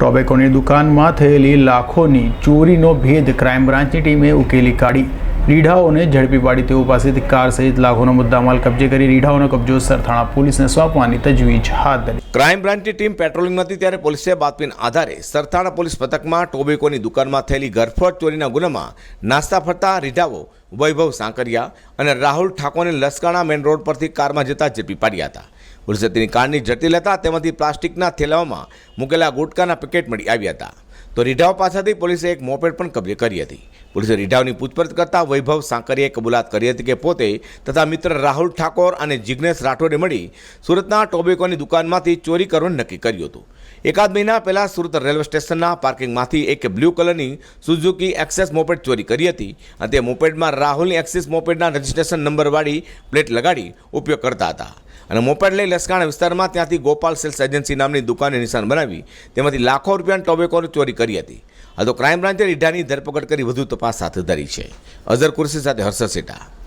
ટોબેકોની દુકાનમાં થયેલી લાખોની ચોરીનો ભેદ ક્રાઇમ બ્રાન્ચની ટીમે ઉકેલી કાઢી. રીઢાઓને ઝડપી પાડી તેઓ પાસેથી કાર સહિત લાખોનો મુદ્દામાલ કબજે કરી રીઢાઓનો કબજો સરથાણા પોલીસને સોંપવાની તજવીજ હાથ ધરી. ક્રાઇમ બ્રાન્ચની ટીમ પેટ્રોલિંગમાં હતી ત્યારે પોલીસે બાતમીના આધારે સરથાણા પોલીસ પથકમાં ટોબેકોની દુકાનમાં થયેલી ગરફોડ ચોરીના ગુનામાં નાસ્તા ફરતા રીઢાઓ વૈભવ સાંકરિયા અને રાહુલ ઠાકોરને લસકાણા મેઇન રોડ પરથી કારમાં જતા ઝડપી પાડ્યા હતા. પોલીસે તેની કારની ઝડપી લેતા તેમાંથી પ્લાસ્ટિકના થેલાઓમાં મૂકેલા ગુટકાના પેકેટ મળી આવ્યા હતા. તો રીઢાવ પાસેથી પોલીસે એક મોપેડ પણ કબજે કરી હતી. પોલીસે રીઢાવની પૂછપરછ કરતા વૈભવ સાંકરીએ કબૂલાત કરી હતી કે પોતે તથા મિત્ર રાહુલ ઠાકોર અને જિગ્નેશ રાઠોડે મળી સુરતના ટોબેકોની દુકાનમાંથી ચોરી કરવાનું નક્કી કર્યું હતું. એકાદ મહિના પહેલાં સુરત રેલવે સ્ટેશનના પાર્કિંગમાંથી એક બ્લુ કલરની સુઝુકી એક્સેસ મોપેડ ચોરી કરી હતી અને તે મોપેડમાં રાહુલની એક્સિસ મોપેડના રજિસ્ટ્રેશન નંબરવાળી પ્લેટ લગાડી ઉપયોગ કરતા હતા. અને મોપેડ લઈ લસકાણા વિસ્તારમાં ત્યાંથી ગોપાલ સેલ્સ એજન્સી નામની દુકાને નિશાન બનાવી તેમાંથી લાખો રૂપિયાની ટોબેકોની ચોરી કરી હતી. આ તો ક્રાઇમ બ્રાન્ચે રીઢાની ધરપકડ કરી વધુ તપાસ હાથ ધરી છે. અઝર કુરશી સાથે હર્ષદ સેટા.